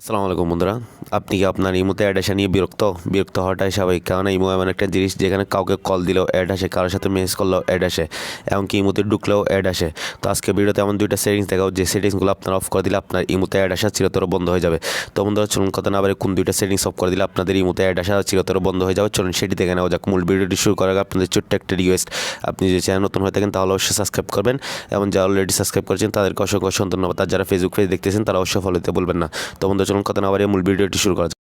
আসসালামু আলাইকুম বন্ধুরা। আপনি কি আপনার ইমোতে অ্যাড আসা নিয়ে বিরক্ত? বিরক্ত হওয়াটাই স্বাভাবিক। কারণ ইমো এমন একটা জিনিস যেখানে কাউকে কল দিলেও অ্যাড আসে, কারোর সাথে মেসেজ করলেও অ্যাড আসে, এমনকি ইমোতে ঢুকলেও অ্যাড আসে। তো আজকে ভিডিওতে এমন দুইটা সেটিংস দেখাও যে সেটিংসগুলো আপনার অফ করে দিলে আপনার ইমোতে অ্যাড আসা চিরতর বন্ধ হয়ে যাবে। তো বন্ধুরা, চলুন কথা না বারে কোন দুইটা সেটিংস অফ করে দিলে আপনাদের ইমোতে অ্যাড আসা চিরতর বন্ধ হয়ে যাবে। চলুন সেটি দেখে নেওয়া যাক। মূল ভিডিওটি শুরু আগে আপনাদের ছোট্ট একটা রিকোয়েস্ট আপনি যে চ্যানেল নতুন হয়ে থাকেন, তাহলে অবশ্যই সাবস্ক্রাইব করবেন। এবং যারা অলরেডি সাবস্ক্রাইব করেছেন, তাদেরকে অসংখ্য অসংখ্য ধন্যবাদ। আর যারা ফেসবুক পেজ দেখতেছেন, তারা অবশ্যই ফলো দিতে বলবেন না। তো বন্ধুরা চলুন কথা না বাড়িয়ে মূল ভিডিওটি শুরু করা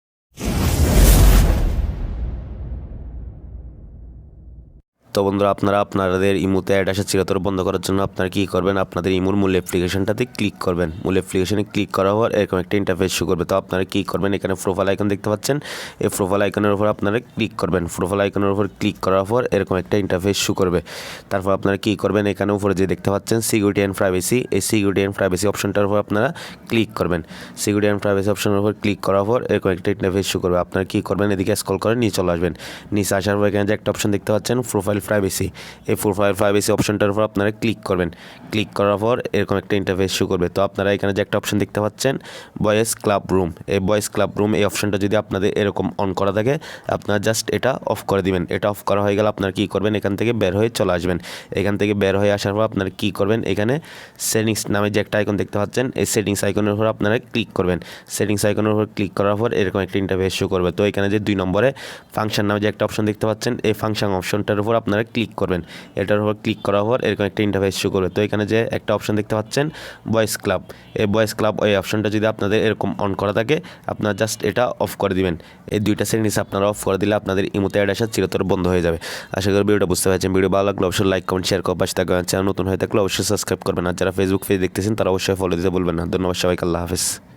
তো বন্ধুরা, আপনারা আপনাদের ইমুতে অ্যাড আসা চিরতর বন্ধ করার জন্য আপনারা কী করবেন? আপনাদের ইমোর মূল অ্যাপ্লিকেশনটাতে ক্লিক করবেন। মূল অ্যাপ্লিকেশনে ক্লিক করার পর এরকম একটা ইন্টারফেস শো করবে। তো আপনারা কী করবেন? এখানে প্রোফাইল আইকন দেখতে পাচ্ছেন। এই প্রোফাইল আইকনের উপর আপনারা ক্লিক করবেন। প্রোফাইল আইকনের উপর ক্লিক করার পর এরকম একটা ইন্টারফেস শো করবে। তারপর আপনারা কী করবেন? এখানে উপরে যে দেখতে পাচ্ছেন সিকিউরিটি অ্যান্ড প্রাইভেসি এই সিকিউরিটি অ্যান্ড প্রাইভেসি অপশনটার উপর আপনারা ক্লিক করবেন। সিকিউরিটি অ্যান্ড প্রাইভেসি অপশনের উপর ক্লিক করার পর এরকম একটা ইন্টারফেস শো করবে। আপনারা কী করবেন? এদিকে স্কল করে নিয়ে চলে আসবেন। নিচে আসার পর এখানে যে একটা অপশন দেখতে পাচ্ছেন প্রোফাইল প্রাইভেসি এই প্রোফাইল প্রাইভেসি অপশনটার উপর আপনারা ক্লিক করবেন। ক্লিক করার পর এরকম একটা ইন্টারফেস শো করবে। তো আপনারা এখানে যে একটা অপশন দেখতে পাচ্ছেন বয়েস ক্লাব রুম এই বয়েস ক্লাব রুম এই অপশনটা যদি আপনাদের এরকম অন করা থাকে, আপনারা জাস্ট এটা অফ করে দিবেন। এটা অফ করা হয়ে গেলে আপনারা কী করবেন? এখান থেকে বের হয়ে চলে আসবেন। এখান থেকে বের হয়ে আসার পর আপনারা কী করবেন? এখানে সেটিংস নামে যে একটা আইকন দেখতে পাচ্ছেন, এই সেটিংস আইকনের উপর আপনারা ক্লিক করবেন। সেটিংস আইকনের উপর ক্লিক করার পর এরকম একটা ইন্টারফেস শো করবে। তো এখানে যে দুই নম্বরে ফাংশন নামে যে একটা অপশন দেখতে পাচ্ছেন, এই ফাংশন অপশনটার উপর আপনারা ক্লিক করবেন। এটার উপর ক্লিক করার পর এরকম একটা ইন্টারফেস শো করবে। তো এখানে যে একটা অপশন দেখতে পাচ্ছেন বয়েস ক্লাব এই বয়েস ক্লাব এই অপশনটা যদি আপনাদের এরকম অন করা থাকে, আপনারা জাস্ট এটা অফ করে দিবেন। এই দুইটা সেটিংস আপনারা অফ করে দিলে আপনাদের ইমোতে অ্যাড আসা চিরতর বন্ধ হয়ে যাবে। আশা করি ভিডিওটা বুঝতে পারছেন। ভিডিও ভালো লাগলে অবশ্যই লাইক কমেন্ট শেয়ার করবার পাশে থাকবেন চ্যানেল নতুন হয়ে থাকলে অবশ্যই সাবস্ক্রাইব করবেন। আর যারা ফেসবুক পেজ দেখতেছেন, তারা অবশ্যই ফলো দিতে বলবেন না। ধন্যবাদ সবাইকে। আল্লাহ হাফেজ।